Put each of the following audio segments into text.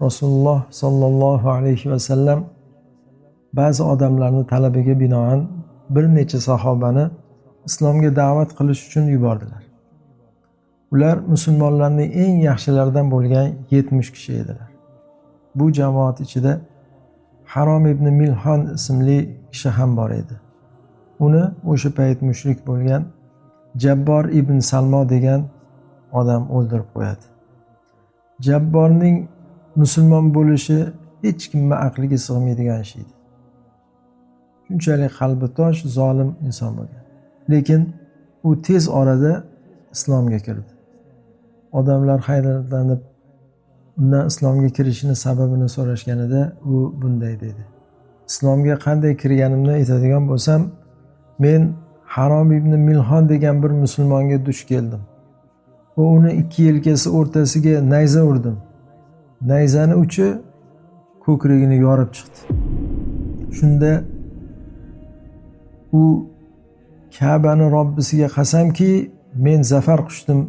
rasululloh sollallohu alayhi vasallam ba'zi odamlarni talabiga binoan bir necha sahobani islomga da'vat qilish uchun yubordilar. Ular musulmonlarning eng yaxshilaridan bo'lgan yetmish kishi edilar. Bu jamoat ichida harom ibn milhon ismli kishi ham bor edi. Uni o'sha payt mushrik bo'lgan jabbor ibn salmo degan odam o'ldirib qo'yadi. Jabborning musulmon bo'lishi hech kimni aqliga sig'maydigan ish edi. Shunchalik qalbi tosh zolim inson bo'lgan. Lekin u tez orada islomga kirdi. Odamlar hayratlanib undan islomga kirishini sababini so'rashganida u bunday dedi. Islomga qanday kirganimni aytadigan bo'lsam men harom ibn milhon degan bir musulmonga duch keldim. Va uni ikki yelkasi o'rtasiga nayza urdim. Nayzani uchi ko'kragini yorib chiqdi. Shunda u kabani robbisiga qasamki men zafar quchdim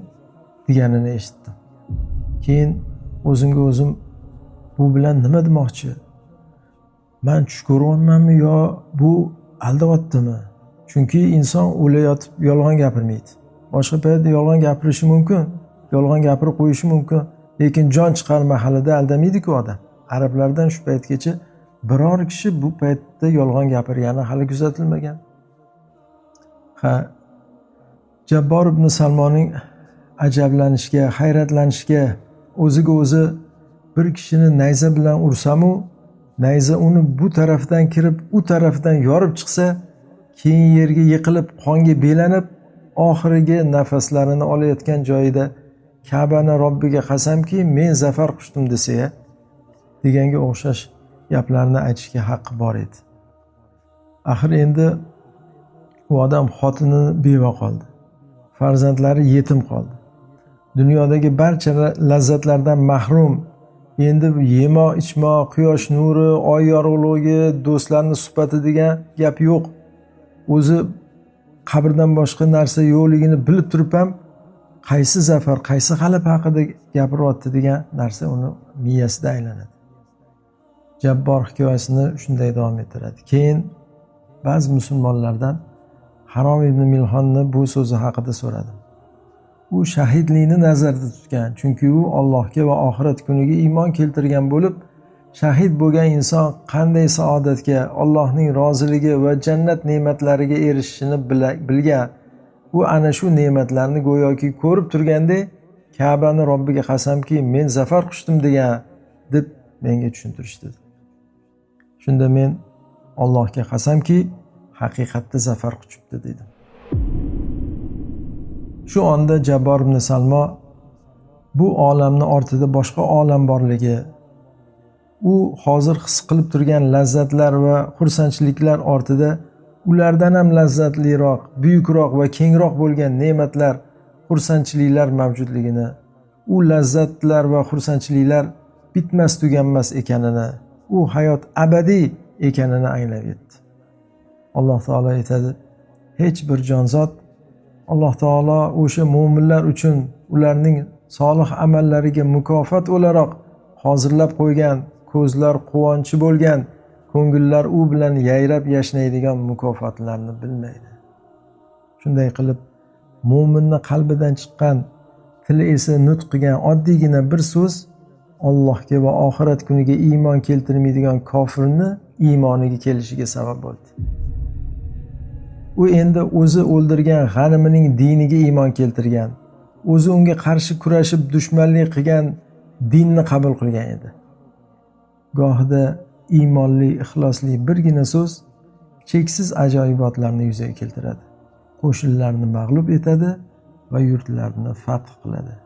deganini eshitdim keyin o'zimga o'zim bu bilan nima demoqchi? Man tush ko'ryapmanmi yo bu aldayaptimi? Chunki inson o'layotib yolg'on gapirmaydi. Boshqa paytda yolg'on gapirishi mumkin yolg'on gapirib qo'yishi mumkin. Lekin jon chiqar mahalida aldamaydiku odam. Arablardan shu paytgacha biror kishi bu paytda yolg'on gapirgani hali kuzatilmagan. Ha jabbor ibn salmoning ajablanishga hayratlanishga o'ziga o'zi bir kishini nayza bilan ursamu nayza uni bu tarafdan kirib u tarafdan yorib chiqsa keyin yerga yiqilib qonga belanib oxirgi nafaslarini olayotgan joyida kabani robbiga qasamki men zafar quchdim desa deganga o'xshash gaplarni aytishga haqqi bor edi. Axir endi u odam xotini beva qoldi. Farzandlari yetim qoldi. Dunyodagi barcha lazzatlardan mahrum. Endi yemo ichmo quyosh nuri oy yorug'ligi do'stlarni suhbati degan gap yo'q. O'zi qabrdan boshqa narsa yo'qligini bilib turib ham qaysi zafar qaysi g'alaba haqida gapiryapti degan narsa uni miyasida aylanadi. Jabbor hikoyasini shunday davom ettiradi. Keyin ba'zi musulmonlardan harom ibn milhonni bu so'zi haqida so'radim u shahidlikni nazarda tutgan chunki u allohga va oxirat kuniga iymon keltirgan bo'lib shahid bo'lgan inson qanday saodatga allohning roziligi va jannat ne'matlariga erishishini bilgan u ana shu ne'matlarni go'yoki ko'rib turgandek kabani robbiga qasamki men zafar quchdim degan deb menga tushuntirishdi. Shunda men allohga qasamki haqiqatda zafar quchibdi dedim. Shu onda jabbor ibn salmo bu olamni ortida boshqa olam borligi u hozir his qilib turgan lazzatlar va xursandchiliklar ortida ulardan ham lazzatliroq buyukroq va kengroq bo'lgan ne'matlar xursandchiliklar mavjudligini u lazzatlar va xursandchiliklar bitmas tuganmas ekanini u hayot abadiy ekanini anglab yetdi. Alloh taolo aytadi hech bir jonzot alloh taolo o'sha mo'minlar uchun ularning solih amallariga mukofot o'laroq hozirlab qo'ygan ko'zlar quvonchi bo'lgan ko'ngillar u bilan yayrab yashnaydigan mukofotlarni bilmaydi. Shunday qilib mo'minni qalbidan chiqqan tili esa nutq qilgan oddiygina bir so'z allohga va oxirat kuniga iymon keltirmaydigan kofirni iymoniga kelishiga sabab bo'ldi. U endi o'zi o'ldirgan g'animining diniga iymon keltirgan o'zi unga qarshi kurashib dushmanlik qilgan dinni qabul qilgan edi. Gohida iymonli ixlosli birgina so'z cheksiz ajoyibotlarni yuzaga keltiradi. Qo'shinlarni mag'lub etadi va yurtlarni fath qiladi.